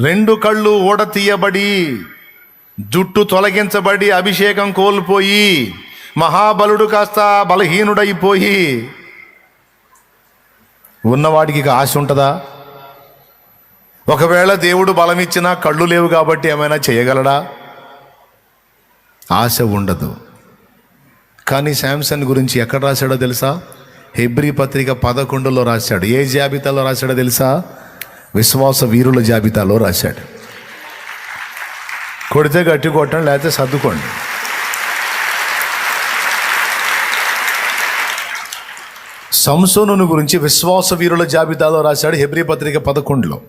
రెండు కళ్ళు ఊడతీయబడి జుట్టు తొలగించబడి అభిషేకం కోల్పోయి మహాబలుడు కాస్త బలహీనుడైపోయి ఉన్నవాడికి ఆశ ఉంటుందా? ఒకవేళ దేవుడు బలమిచ్చినా కళ్ళు లేవు కాబట్టి ఏమైనా చేయగలడా? ఆశ ఉండదు. కానీ శాంసన్ గురించి ఎక్కడ రాశాడో తెలుసా? హెబ్రి పత్రిక పదకొండులో రాశాడు. ఏ జాబితాలో రాశాడో తెలుసా? విశ్వాస వీరుల జాబితాలో రాశాడు. కొడితే గట్టి కొట్టండి లేకపోతే సర్దుకోండి. సంసోనుని గురించి విశ్వాస వీరుల జాబితాలో రాశాడు హెబ్రి పత్రిక పదకొండులో.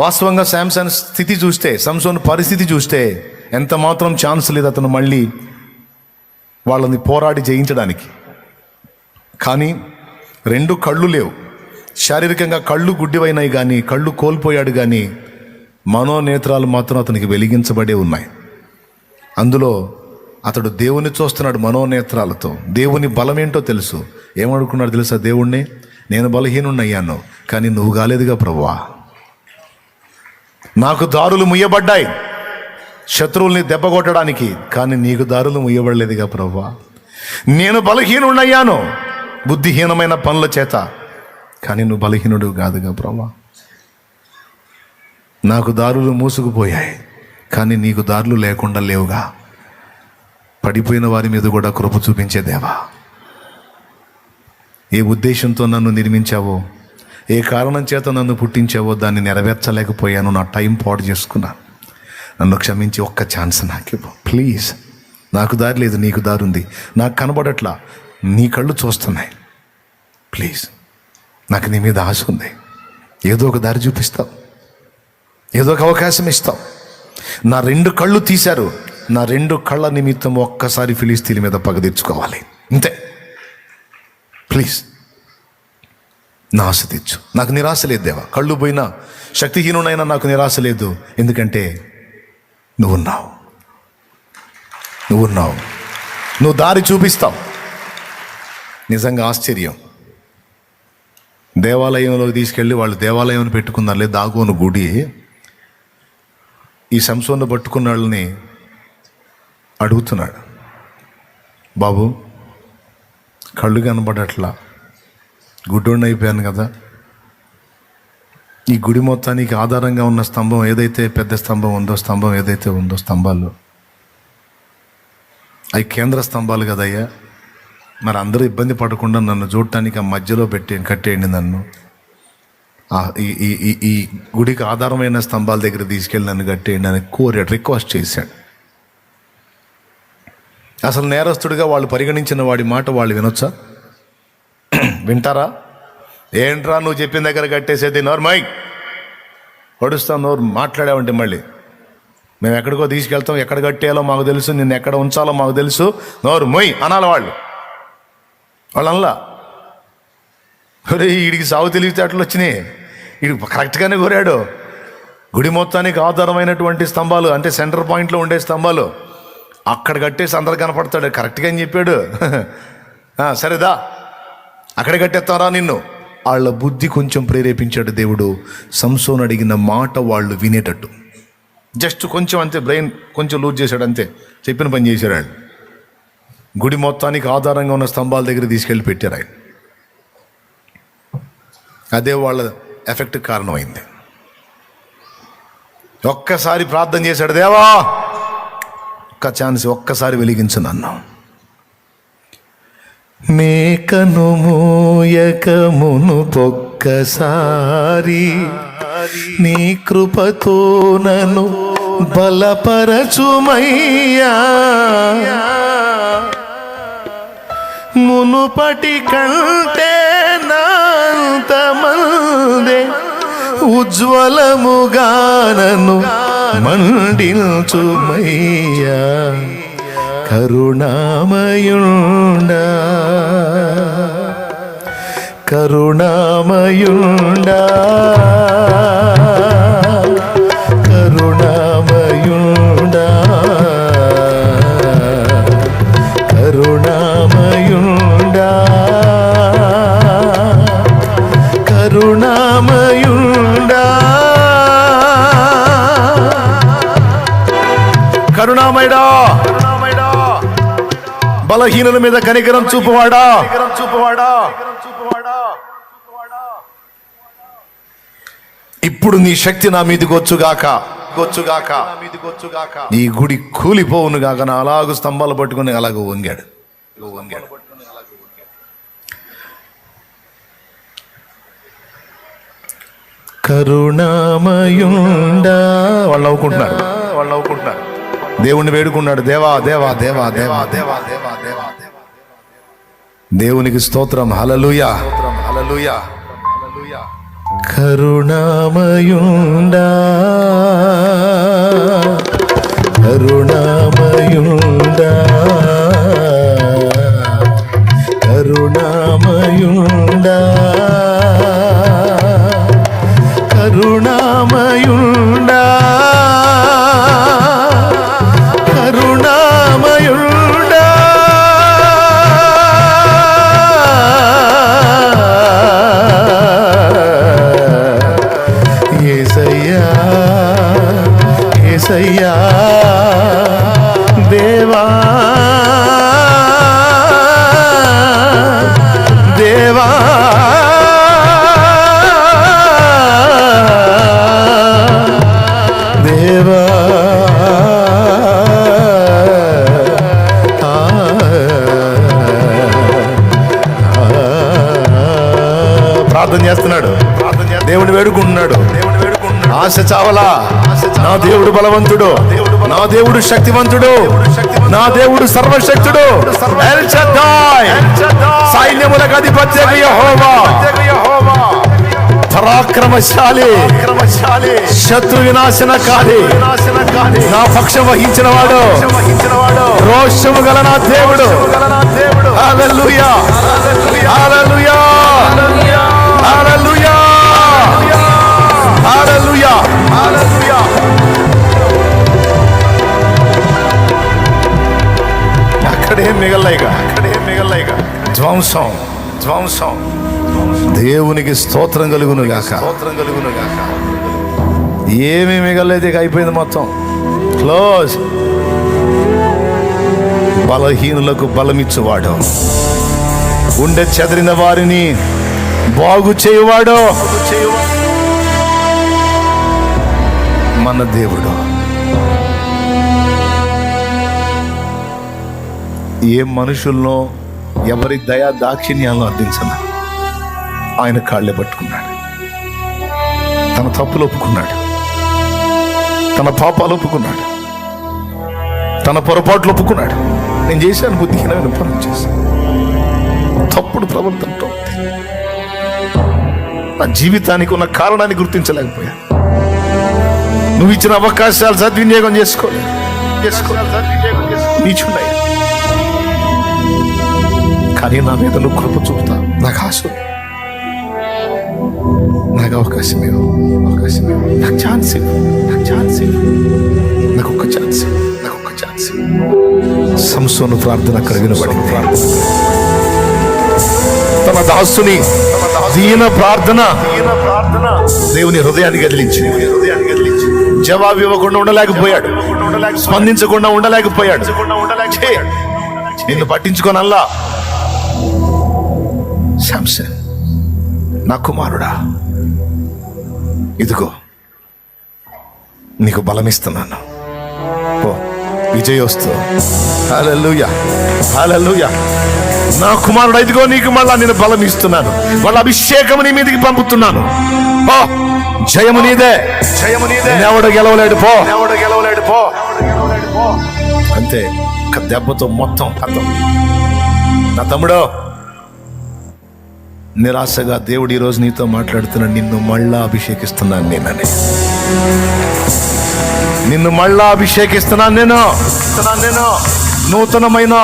వాస్తవంగా శాంసన్ స్థితి చూస్తే సంసోన్ పరిస్థితి చూస్తే ఎంత మాత్రం ఛాన్స్ లేదు అతను మళ్ళీ వాళ్ళని పోరాడి జయించడానికి. కానీ రెండు కళ్ళు లేవు. శారీరకంగా కళ్ళు గుడ్డివైనాయి కానీ కళ్ళు కోల్పోయాడు కానీ మనోనేత్రాలు మాత్రం అతనికి వెలిగించబడే ఉన్నాయి. అందులో అతడు దేవుని చూస్తున్నాడు మనోనేత్రాలతో. దేవుని బలమేంటో తెలుసు. ఏమనుకున్నాడు తెలుసా దేవుణ్ణి? నేను బలహీనున్నయ్యాను కానీ నువ్వు కాలేదుగా ప్రభువా. నాకు దారులు ముయ్యబడ్డాయి. శత్రువుల్ని దెబ్బ కొట్టడానికి కానీ నీకు దారులు ముయ్యబడలేదుగా ప్రభువా. నేను బలహీనున్నయ్యాను బుద్ధిహీనమైన పనుల చేత కానీ నువ్వు బలహీనుడు కాదుగా ప్రభా. నాకు దారులు మూసుకుపోయాయి కానీ నీకు దారులు లేకుండా లేవుగా. పడిపోయిన వారి మీద కూడా కృప చూపించే దేవా. ఏ ఉద్దేశంతో నన్ను నిర్మించావో ఏ కారణం చేత నన్ను పుట్టించావో దాన్ని నెరవేర్చలేకపోయాను నా టైం పాడు చేసుకున్నాను నన్ను క్షమించి ఒక్క ఛాన్స్ నాకు ఇవ్వు. ప్లీజ్. నాకు దారి లేదు నీకు దారి ఉంది నాకు కనబడట్లా. నీ కళ్ళు చూస్తున్నాయి. ప్లీజ్. నాకు నీ మీద ఆశ ఉంది. ఏదో ఒక దారి చూపిస్తావు ఏదో ఒక అవకాశం ఇస్తావు నా రెండు కళ్ళు తీశారు. నా రెండు కళ్ళ నిమిత్తం ఒక్కసారి ఫిలిస్తీన్ మీద పగ తీర్చుకోవాలి. అంతే ప్లీజ్. నా ఆశ తెచ్చు నాకు నిరాశ లేదు దేవా. కళ్ళు పోయినా శక్తిహీనునైనా నాకు నిరాశ లేదు. ఎందుకంటే నువ్వున్నావు. నువ్వున్నావు. నువ్వు దారి చూపిస్తావు. నిజంగా ఆశ్చర్యం. దేవాలయంలోకి తీసుకెళ్ళి వాళ్ళు దేవాలయం పెట్టుకున్నారులే దాగోను గుడి. ఈ సంసోన్ను పట్టుకున్న వాళ్ళని అడుగుతున్నాడు. బాబు కళ్ళు కనబడట్లా? గుడ్డోడిని అయిపోయాను కదా. ఈ గుడి మొత్తానికి ఆధారంగా ఉన్న స్తంభం ఏదైతే పెద్ద స్తంభం ఉందో స్తంభం ఏదైతే ఉందో స్తంభాలు అవి కేంద్ర స్తంభాలు కదయ్యా. మరి అందరూ ఇబ్బంది పడకుండా నన్ను చూడటానికి ఆ మధ్యలో పెట్టి కట్టేయండి నన్ను. ఈ ఈ ఈ గుడికి ఆధారమైన స్తంభాల దగ్గర తీసుకెళ్ళి నన్ను కట్టేయండి అని కోరాడు రిక్వెస్ట్ చేశాడు. అసలు నేరస్తుడిగా వాళ్ళు పరిగణించిన వాడి మాట వాళ్ళు వినొచ్చా? వింటారా? ఏంట్రా నువ్వు చెప్పిన దగ్గర కట్టేసేది నోర్మై పడుస్తాను నోరు మాట్లాడావంటే మళ్ళీ. మేము ఎక్కడికో తీసుకెళ్తాం ఎక్కడ కట్టేయాలో మాకు తెలుసు నిన్ను ఎక్కడ ఉంచాలో మాకు తెలుసు. నోరు మొయ్ అనాలి వాళ్ళు. వాళ్ళల్లా ఒరే వీడికి సాగు తెలివితేటలు వచ్చినాయి. వీడు కరెక్ట్గానే కోరాడు. గుడి మొత్తానికి ఆధారమైనటువంటి స్తంభాలు అంటే సెంటర్ పాయింట్లో ఉండే స్తంభాలు. అక్కడ కట్టేసి అందరు కనపడతాడు. కరెక్ట్గా అని చెప్పాడు? సరేదా అక్కడ కట్టేస్తారా నిన్ను? వాళ్ళ బుద్ధి కొంచెం ప్రేరేపించాడు దేవుడు. సంసోన్ అడిగిన మాట వాళ్ళు వినేటట్టు. జస్ట్ కొంచెం అంతే బ్రెయిన్ కొంచెం లూజ్ చేశాడు అంతే. చెప్పిన పని చేశాడు గుడి మొత్తానికి ఆధారంగా ఉన్న స్తంభాల దగ్గర తీసుకెళ్ళి పెట్టారు ఆయన. అదే వాళ్ళ ఎఫెక్ట్ కారణమైంది. ఒక్కసారి ప్రార్థన చేశాడు దేవా ఒక్క ఛాన్స్ ఒక్కసారి వెలిగించు నన్ను. మేకను మూయక మునుపొక్కసారి నీ కృపతో నన్ను బలపరచుమయ్యా. మునుపటి కంటే నాంతమందే ఉజ్వలముగానను మండించుమయ్యా కరుణామయుండ. కరుణామయుండా. కరుణామయుడా. కరుణామయుడా. బలహీనుల మీద కనికరం చూపువాడా. ఇప్పుడు నీ శక్తి నా మీదకి గొచ్చుగాక నీ గుడి కూలిపోవును గాక నా అలాగూ స్తంభాలు పట్టుకుని అలాగూ వంగాడు. వంగాడు. కరుణామయుండా వాళ్ళు నవ్వుకుంటున్నారు వాళ్ళు నవ్వుకుంటున్నారు దేవుణ్ణి వేడుకున్నాడు దేవా దేవా దేవా దేవా దేవా దేవా దేవా దేవునికి స్తోత్రం హలలుయా హలలుయా కరుణామయుండా కరుణామయుండా కరుణామయుండా ఆశ చావలా? నా దేవుడు బలవంతుడు. నా దేవుడు శక్తివంతుడు. నా దేవుడు సర్వశక్తుడు. సైన్యములకు అధిపత్య పరాక్రమశాలి. శత్రు వినాశన కాలి నా పక్షం వహించిన వాడు రోషము గల నా దేవుడు. అక్కడేం ధ్వంసం ధ్వంసం. దేవునికి స్తోత్రం కలుగును గాక. స్తోత్రం కలుగును గాక. ఏమీ మిగలేదు ఇక అయిపోయింది మొత్తం. క్లోజ్. బలహీనులకు బలమిచ్చువాడు. ఉండే చెదిరిన వారిని బాగు చేయువాడు. మన దేవుడు. ఏ మనుషుల్లో ఎవరి దయా దాక్షిణ్యాలను అర్థించను ఆయన కాళ్ళే పట్టుకున్నాడు. తన తప్పులు ఒప్పుకున్నాడు. తన పాపాలు ఒప్పుకున్నాడు. తన పొరపాట్లు ఒప్పుకున్నాడు. నేను చేశాను బుద్ధిహీనమైన పనులు చేశాను. తప్పుడు ప్రవర్తనతో నా జీవితానికి ఉన్న కారణాన్ని గుర్తించలేకపోయా నువ్వు ఇచ్చిన అవకాశాలు సద్వినియోగం చేసుకోలేదు. నీచున్నాయి. కానీ నా మీద నువ్వు కృప చూపుతా. నాకు ఆశ. నాకు అవకాశం ఇవ్వు. అవకాశం ఇవ్వు. నాకు ఛాన్స్ ఇవ్వు. నాకు ఛాన్స్ ఇవ్వు. నాకు ఒక్క ఛాన్స్ ఇవ్వు. నాకు ఒక్క ఛాన్స్ ఇవ్వు. సంసోను ప్రార్థన అక్కడ వినబడింది. ప్రార్థన తన దాసుని దీన ప్రార్థన. దేవుని హృదయాన్ని కదిలించి హృదయాన్ని కదిలించి జవాబు ఇవ్వకుండా ఉండలేకపోయాడు. స్పందించకుండా ఉండలేకపోయాడు. నిన్ను పట్టించుకోనల్లా. శాంసన్ నా కుమారుడా ఇదిగో నీకు బలమిస్తున్నాను. ఓ విజయోస్తు. హల్లెలూయా నా కుమారుడు ఇదిగో నీకు మళ్ళా నేను బలం ఇస్తున్నాను వాళ్ళ అభిషేకం నీ మీదకి పంపుతున్నాను. ఓ జయము నీదే. జయము నీదే. ఎవడు గెలవలేడు పో. ఎవడు గెలవలేడు పో. అంతే ఒక దెబ్బతో మొత్తం అర్థం. నా తమ్ముడో నిరాశగా దేవుడు ఈరోజు నీతో మాట్లాడుతున్నాడు నిన్ను మళ్ళా అభిషేకిస్తున్నాను నేనని నిన్ను మళ్ళా అభిషేకిస్తున్నాను నేను. ఇస్తున్నాను నేను నూతనమైన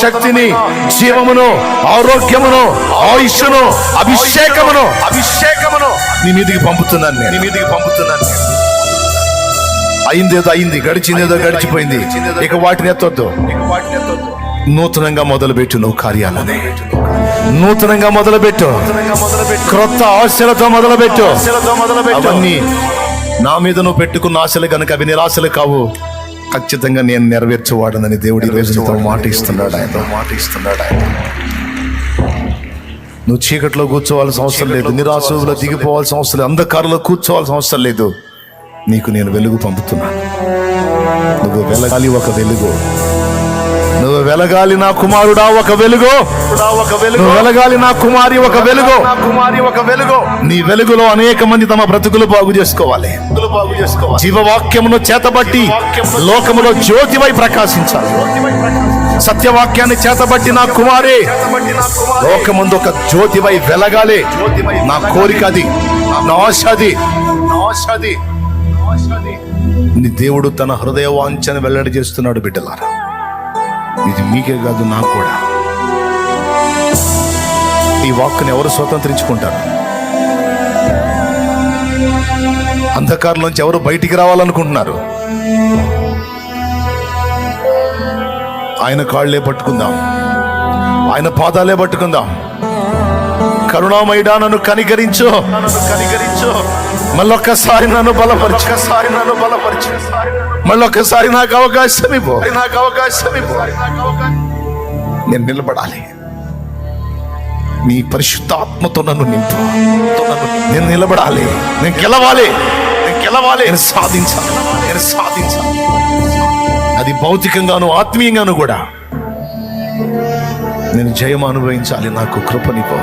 శక్తిని జీవమును ఆరోగ్యమును ఆయుష్ను అభిషేకమును అభిషేకమును నీ మీదికి పంపుతున్నాను నేను. నీ మీదికి పంపుతున్నాను అయింది అయిందేదో అయింది గడిచిందేదో గడిచిపోయింది. ఇక వాటిని ఎత్తొద్దు. నూతనంగా మొదలుపెట్టు నువ్వు కార్యాలని. నూతనంగా మొదలుపెట్టు. క్రొత్త ఆశలతో మొదలుపెట్టు. అవన్నీ నా మీద నువ్వు పెట్టుకున్న ఆశలు కనుక అవి నిరాశలు కావు. ఖచ్చితంగా నేను నెరవేర్చేవాడనని దేవుడి రోజు నీతో మాట ఇస్తున్నాడు ఆయన. మాట ఇస్తున్నాడు ఆయన. నువ్వు చీకట్లో కూర్చోవాల్సిన అవసరం లేదు. నిరాశలో దిగిపోవాల్సిన అవసరం లేదు. అంధకారంలో కూర్చోవాల్సిన అవసరం లేదు. నీకు నేను వెలుగు పంపుతున్నాను. నువ్వు వెలగాలి ఒక వెలుగు. నువ్వు వెలగాలి నా కుమారుడా ఒక వెలుగు. వెలుగు నువ్వు వెలగాలి నా కుమారి ఒక వెలుగు. కుమారి ఒక వెలుగు నీ వెలుగులో అనేక మంది తమ బ్రతుకులు బాగు చేసుకోవాలి బాగు చేసుకోవాలి. జీవవాక్యమును చేతబట్టి లోకములో జ్యోతివై ప్రకాశించాలి. సత్యవాక్యాన్ని చేతబట్టి నా కుమారి లోకముందు ఒక జ్యోతివై వెలగాలి. నా కోరిక అది నా ఆశ అది నా ఆశ అది. నీ దేవుడు తన హృదయ వాంఛను వెల్లడి చేస్తున్నాడు బిడ్డలారా. ఇది మీకే కాదు నాకు కూడా. ఈ వాక్కుని ఎవరు స్వతంత్రించుకుంటారు? అంధకారంలోంచి ఎవరు బయటికి రావాలనుకుంటున్నారు? ఆయన కాళ్ళే పట్టుకుందాం. ఆయన పాదాలే పట్టుకుందాం. కరుణామయుడా నన్ను కనికరించు. నన్ను కనికరించు. మళ్ళొక్కసారి నన్ను బలపరచు. ఒకసారి నన్ను బలపరచు. మళ్ళొక్కసారి నాకు అవకాశం ఇవ్వు. నాకు అవకాశం ఇవ్వు. నేను నిలబడాలి. నీ పరిశుద్ధాత్మతో నన్ను నింపు. నన్ను నేను నిలబడాలి. నేను గెలవాలి. నేను గెలవాలి. నేను సాధించాలి. నేను సాధించాలి. అది భౌతికంగాను ఆత్మీయంగాను కూడా. నేను జయం అనుభవించాలి. నాకు కృపనిపో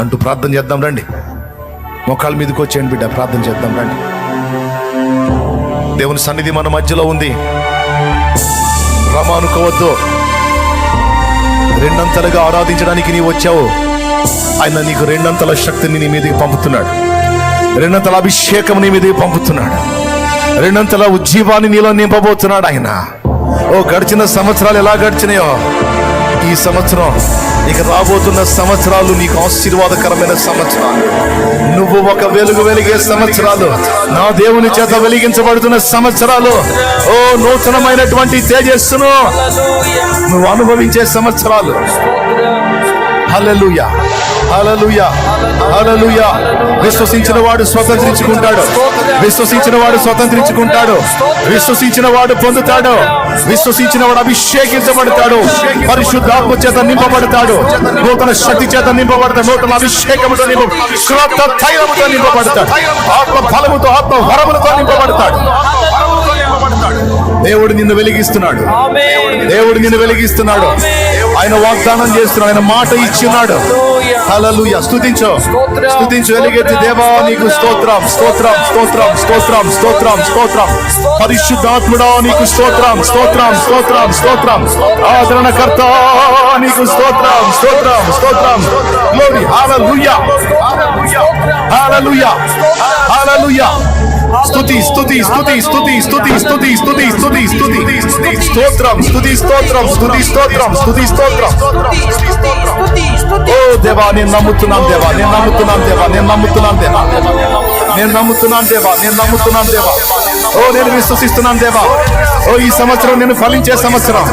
అంటూ ప్రార్థన చేద్దాం రండి. మొక్కల మీదకి వచ్చేయండి బిడ్డ ప్రార్థన చేద్దాం రండి. దేవుని సన్నిధి మన మధ్యలో ఉంది. రమానుకోవద్దు రెండంతలుగా ఆరాధించడానికి నీ వచ్చావు. ఆయన నీకు రెండంతల శక్తిని నీ మీదకి పంపుతున్నాడు. రెండంతల అభిషేకం నీ మీదకి పంపుతున్నాడు. రెండంతల ఉజ్జీవాన్ని నీలో నింపబోతున్నాడు ఆయన. ఓ గడిచిన సంవత్సరాలు ఎలా గడిచినాయో. ఈ సంవత్సరం. ఇక రాబోతున్న సంవత్సరాలు నీకు ఆశీర్వాదకరమైన సంవత్సరాలు. నువ్వు ఒక వెలుగు వెలిగే సంవత్సరాలు. నా దేవుని చేత వెలిగించబడుతున్న సంవత్సరాలు. ఓ నూతనమైనటువంటి తేజస్సును నువ్వు అనుభవించే సంవత్సరాలు. హల్లెలూయా. విశ్వసించిన వాడు స్వతంత్రించుకుంటాడు. విశ్వసించిన వాడు స్వతంత్రించుకుంటాడు. విశ్వసించిన వాడు పొందుతాడు. విశ్వసించిన వాడు అభిషేకించబడతాడు. పరిశుద్ధాత్మ చేత నింపబడతాడు. నూతన శక్తి చేత నింపబడతాడు. నూతన అభిషేకముతో నింప క్రొత్త తైలముతో నింపబడతాడు. ఆత్మ ఫలముతో ఆత్మ వరములతో నింపబడతాడు. దేవుడు నిన్ను వెలిగిస్తున్నాడు. దేవుడు నిన్ను వెలిగిస్తున్నాడు. ఆయన వాగ్దానం చేస్తున్నాడు ఆయన మాట ఇచ్చిన్నాడు హలలు స్తుతించు స్తుతించు వెలిగెత్తి దేవా నీకు స్తోత్రం స్తోత్రం స్తోత్రం స్తోత్రం స్తోత్రం స్తోత్రం పరిశుద్ధాత్ముడా నీకు స్తోత్రం స్తోత్రం స్తోత్రం స్తోత్రం ఆదరణకర్త నీకు స్తోత్రం స్తోత్రం స్తోత్రం గ్లోరీ హల్లెలూయా హల్లెలూయా హల్లెలూయా స్తుతి స్తుతి స్తుతి స్తుతి స్తుతి స్తుతి స్తుతి స్తుతి స్తుతి స్తోత్రం స్తుతి స్తోత్రం స్తుతి స్తోత్రం స్తుతి స్తోత్రం ఓ దేవా నేను నమ్ముతున్నాను దేవా నేను నమ్ముతున్నాను దేవా నేను నమ్ముతున్నాను దేవా నేను నమ్ముతున్నాను దేవా నేను నమ్ముతున్నాను దేవా. ఓ నేను విశ్వసిస్తున్నాను దేవా. ఓ ఈ సంవత్సరం నేను ఫలించే సంవత్సరం.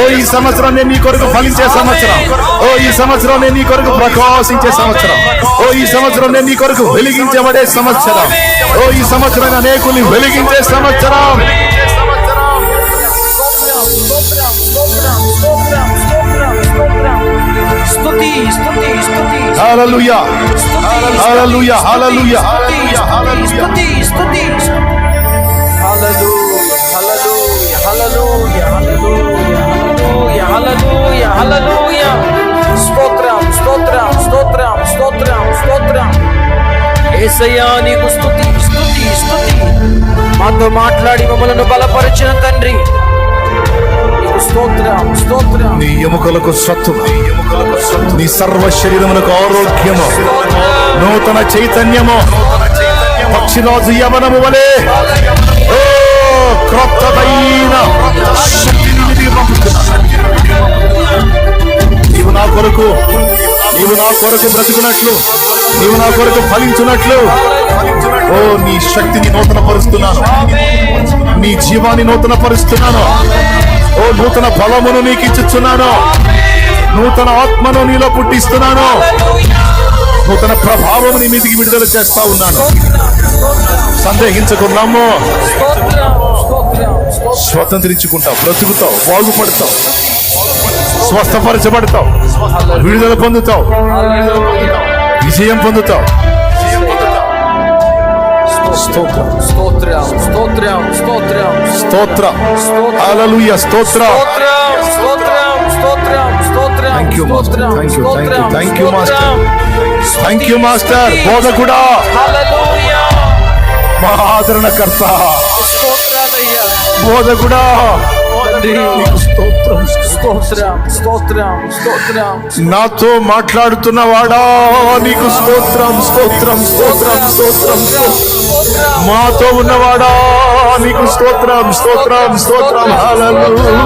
ఓ ఈ సంవత్సరం నేను నీ కొరకు ఫలించే సంవత్సరం. ఓ ఈ సంవత్సరం నేను నీ కొరకు ప్రకాశించే సంవత్సరం. ఓ ఈ సంవత్సరం నేను నీ కొరకు వెలిగించబడే సంవత్సరం. ఓ ఈ సంవత్సరం అనేకుల్ని వెలిగించే సంవత్సరం. స్తుతి స్తుతి స్తుతి. హల్లెలూయా. స్థుతి స్థుతి హలలు హలలు హలలు హలలు హలలు హలలు స్తోత్రం స్తోత్రం స్తోత్రం స్తోత్రం స్తోత్రం ఏసయ్యా నీకు స్థుతి స్థుతి స్థుతి మాతో మాట్లాడి మమ్మలను బలపరిచిన తండ్రి. నీ ఎముకలకు సత్తు నీ సర్వ శరీరమునకు ఆరోగ్యము. నూతన చైతన్యము. పక్షిరాజు యవనము వలె. ఓ క్రొత్తదైన నీవు నా కొరకు నీవు నా కొరకు బ్రతుకున్నట్లు నీవు నా కొరకు ఫలించున్నట్లు ఓ నీ శక్తిని నూతన పరుస్తున్నాను నీ జీవాన్ని నూతన పరుస్తున్నాను ఓ నూతన బలమును నీకు ఇచ్చుచున్నాను. నూతన ఆత్మను నీలో పుట్టిస్తున్నాను. నూతన ప్రభావం నీ మీదికి విడుదల చేస్తా ఉన్నాను. సందేహించుకున్నాము. స్తోత్రం స్తోత్రం స్తోత్రం స్వతంత్రించుకుంటావు బ్రతుకుతావు బాగుపడతావు స్వస్థపరచబడతావు విడుదల పొందుతావు విజయం పొందుతావు స్తోత్రం. స్తోత్రం. స్తోత్రం. స్తోత్రం స్తోత్ర హల్లెలూయా స్తోత్ర స్తోత్రం స్తోత్రం స్తోత్రం స్తోత్రం Thank you, Master. స్తోత్రం, Thank థ్యాంక్ యూ మాస్టర్ బోధకుడా. హల్లెలూయా. మా ఆదరణకర్త స్తోత్రాలయ్యా. బోధకుడా. తండ్రి స్తోత్రం స్తోత్రం స్తోత్రం స్తోత్రం. నాతో మాట్లాడుతున్న వాడా నీకు స్తోత్రం స్తోత్రం స్తోత్రం స్తోత్రం. మాతో ఉన్నవాడా? నీకు స్తోత్రం స్తోత్రం స్తోత్రం. హల్లెలూయా.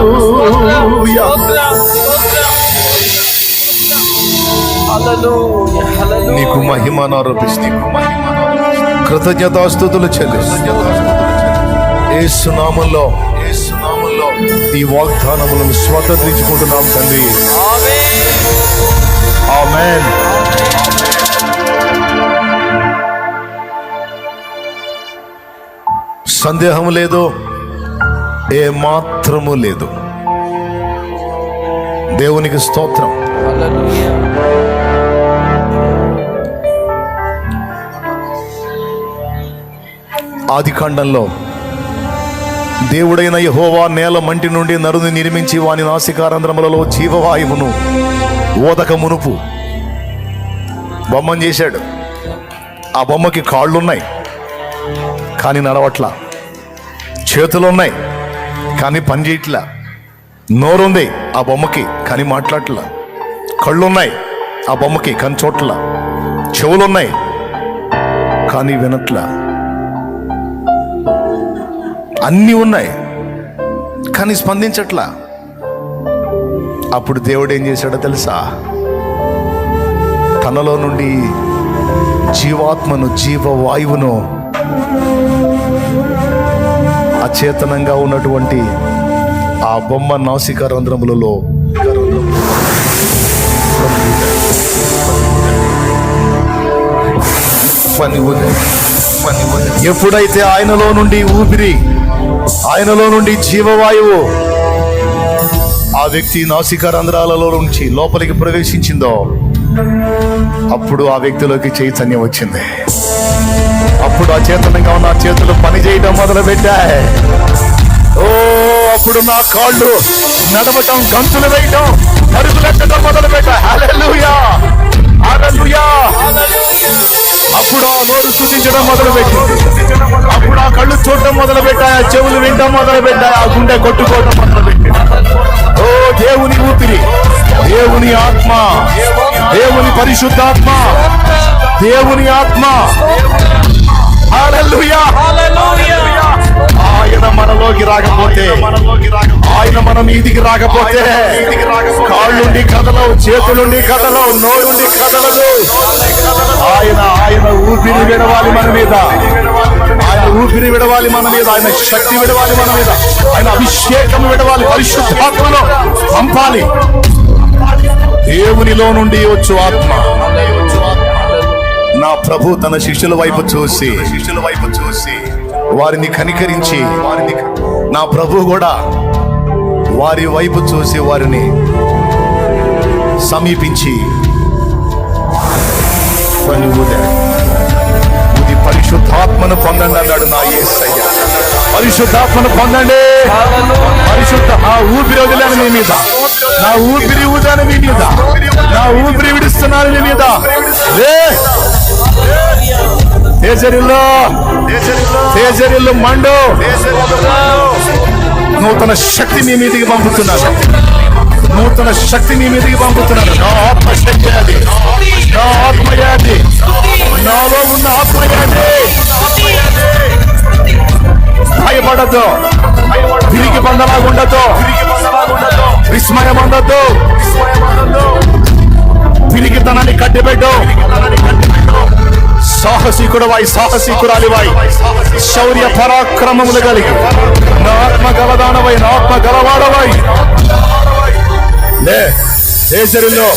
నీకు మహిమను ఆరోపిస్తూ కృతజ్ఞతాస్తుతులు చెల్లిస్తూ ఏసునామంలో ఈ వాగ్దానములను స్వతంత్రించుకుంటున్నాం తండ్రి. ఆమెన్. సందేహం లేదు ఏ మాత్రము లేదు. దేవునికి స్తోత్రం. ఆదికాండంలో. దేవుడైన యహోవా నేల మంటి నుండి నరుని నిర్మించి వాని నాసికారంధ్రములలో జీవవాయువును ఓదక మునుపు బొమ్మను చేశాడు. ఆ బొమ్మకి కాళ్ళున్నాయి కానీ నడవట్ల. చేతులున్నాయి కానీ పని చేయట్లా నోరుంది ఆ బొమ్మకి కానీ మాట్లాడట్లా. కళ్ళున్నాయి ఆ బొమ్మకి కానీ చోట్ల. చెవులున్నాయి కానీ వినట్లా. అన్నీ ఉన్నాయి. కానీ స్పందించట్లా. అప్పుడు దేవుడు ఏం చేశాడో తెలుసా? తనలో నుండి జీవాత్మను జీవవాయువును అచేతనంగా ఉన్నటువంటి ఆ బొమ్మ నాసిక రంధ్రములలో పని పని ఎప్పుడైతే ఆయనలో నుండి ఊపిరి ఆయనలో నుండి జీవవాయువు. ఆ వ్యక్తి నాసిక రంధ్రాలలో నుంచి లోపలికి ప్రవేశించిందో అప్పుడు ఆ వ్యక్తిలోకి చైతన్యం వచ్చింది. అప్పుడు అచేతనంగా ఉన్న చేతులు పని చేయడం మొదలు పెట్టాయి ఓ అప్పుడు నా కాళ్ళు నడవటం గంతులు వేయటం పరుగులెట్టడం మొదలు పెట్టాయి హల్లెలూయా! హల్లెలూయా! అప్పుడు ఆ నోరు సూచించడం మొదలుపెట్టింది. అప్పుడు ఆ కళ్ళు చూడటం మొదలు పెట్టాయి ఆ చెవులు వినడం మొదలు పెట్టాయి ఆ గుండె కొట్టుకోవడం మొదలు పెట్టింది ఓ దేవుని ఊపిరి దేవుని ఆత్మ దేవుని పరిశుద్ధాత్మ దేవుని ఆత్మ. హల్లెలూయా. హల్లెలూయా. ఆయన మనలోకి రాకపోతే ఆయన మన మీదికి రాకపోతే కాళ్ళుండి కదలవు చేతులుండి కదలవు నోరుండి కదలదు. ఆయన ఆయన ఊపిరి విడవాలి మన మీద. ఆయన ఊపిరి విడవాలి మన మీద. ఆయన శక్తి విడవాలి మన మీద. ఆయన అభిషేకం విడవాలి పరిశుద్ధాత్మలో. పంపాలి దేవునిలో నుండి వచ్చు ఆత్మ. నా ప్రభు తన శిష్యుల వైపు చూసి శిష్యుల వైపు చూసి వారిని కనికరించి వారిని నా ప్రభు కూడా వారి వైపు చూసి వారిని సమీపించి ఇది పరిశుద్ధాత్మను పొందండి అన్నాడు నా ఏ పరిశుద్ధాత్మను పొందండి. పరిశుద్ధ ఆ ఊపిరి వదిలాను మీ మీద. నా ఊపిరి ఊదాను మీ మీద. నా ఊపిరి విడుస్తున్నాను మీ మీద. ఏ శరీరంలో తేజరిల్లు మండు. నూతన శక్తి మీ మీదికి పంపుతున్నాను నూతన శక్తి మీ మీదికి పంపుతున్నాను నా ఆత్మశక్తి. అది నా ఆత్మయాది. నాలో ఉన్న ఆత్మయాది. భయపడద్దు. తిరిగి బంధలాగా ఉండదు విస్మయం ఉండదు పిరిగితనాన్ని కట్టిపెట్టు. సాహసికుడు వాయి సాహసికురాలి వాయి. శౌర్య పరాక్రమములు కలిగి. నా ఆత్మ గలదానవై నా ఆత్మ గలవాడవై. లే దేశరిలో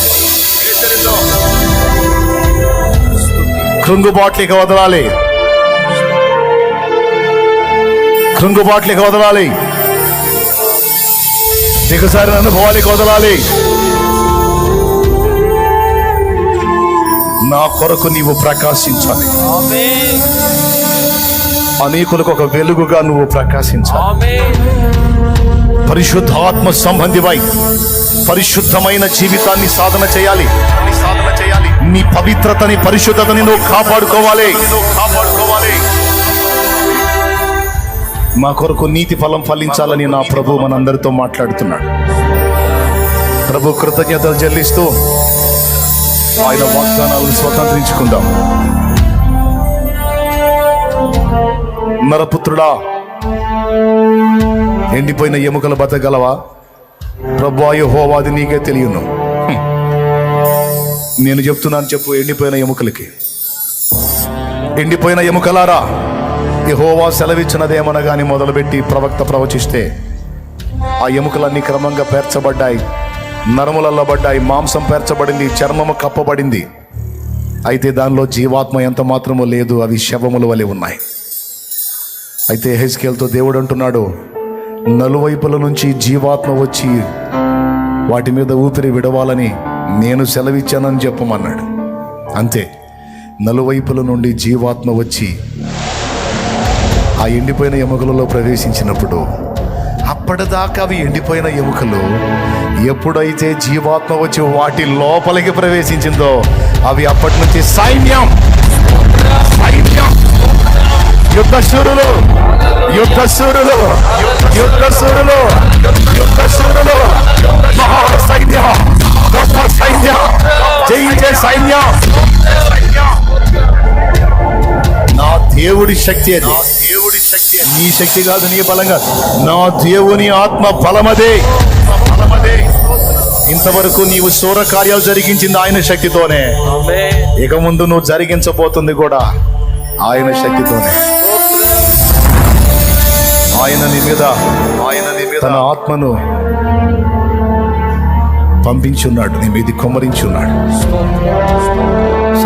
కృంగుబాట్లిక వదలాలి. కృంగుబాట్లిక వదలాలి. దిగసారిన అనుభవానికి వదలాలి. నా కొరకు నీవు ప్రకాశించాలి. అనేకులకు ఒక వెలుగుగా నువ్వు ప్రకాశించాలి. పరిశుద్ధాత్మ సంబంధివై పరిశుద్ధమైన జీవితాన్ని సాధన చేయాలి. సాధన చేయాలి నీ పవిత్రతని పరిశుద్ధతని నువ్వు కాపాడుకోవాలి నువ్వు కాపాడుకోవాలి. మా కొరకు నీతి ఫలం ఫలించాలని నా ప్రభు మనందరితో మాట్లాడుతున్నాడు. ప్రభు కృతజ్ఞతలు చెల్లిస్తూ ఆయన వాగ్దానాలను స్వతంత్రించుకుందాం నరపుత్రుడా ఎండిపోయిన ఎముకలు బతకగలవా? ప్రభు యెహోవాది నీకే తెలియను. నేను చెప్తున్నాను చెప్పు ఎండిపోయిన ఎముకలకి. ఎండిపోయిన ఎముకలారా యహోవా సెలవిచ్చినదేమనగాని మొదలుపెట్టి ప్రవక్త ప్రవచిస్తే ఆ ఎముకలన్నీ క్రమంగా పేర్చబడ్డాయి. నరములల్లబడ్డాయి మాంసం పేర్చబడింది చర్మము కప్పబడింది. అయితే దానిలో జీవాత్మ ఎంత మాత్రమో లేదు అవి శవముల వలె ఉన్నాయి. అయితే హెస్కేల్తో దేవుడు అంటున్నాడు నలువైపుల నుంచి జీవాత్మ వచ్చి వాటి మీద ఊపిరి విడవాలని నేను సెలవిచ్చానని చెప్పమన్నాడు. అంతే నలువైపుల నుండి జీవాత్మ వచ్చి ఆ ఎండిపోయిన ఎముకలలో ప్రవేశించినప్పుడు అప్పటిదాకా అవి ఎండిపోయిన ఎముకలు. ఎప్పుడైతే జీవాత్మ వచ్చి వాటి లోపలికి ప్రవేశించిందో అవి అప్పటి నుంచి సైన్యం. సైన్యం. యుద్ధ శూరులు. యుద్ధ శూరులు. యుద్ధ శూరులు. యుద్ధ శూరులు. మహా సైన్యం గొప్ప సైన్యం. జయించే సైన్యం. నా దేవుడి శక్తి అది. దేవుడి శక్తి నీ శక్తి కాదు నీ బలం కాదు. నా దేవుని ఆత్మ బలమదే. బలమదే. ఇంతవరకు నీవు శూర కార్యాలు జరిగించింది ఆయన శక్తితోనే. ఇక ముందు నువ్వు జరిగించబోతుంది కూడా ఆయన శక్తితోనే. ఆయన నీ మీద ఆయన నీ మీద తన ఆత్మను పంపించున్నాడు నీ మీది కొమ్మరించున్నాడు.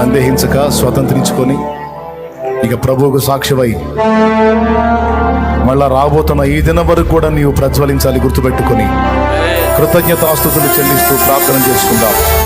సందేహించక స్వతంత్రించుకొని ఇక ప్రభువుకు సాక్షివై. మళ్ళా రాబోతున్న ఈ దిన వరకు కూడా నీవు ప్రజ్వలించాలి గుర్తుపెట్టుకుని. కృతజ్ఞతాస్తుతులు చెల్లిస్తూ ప్రార్థన చేసుకుందాం.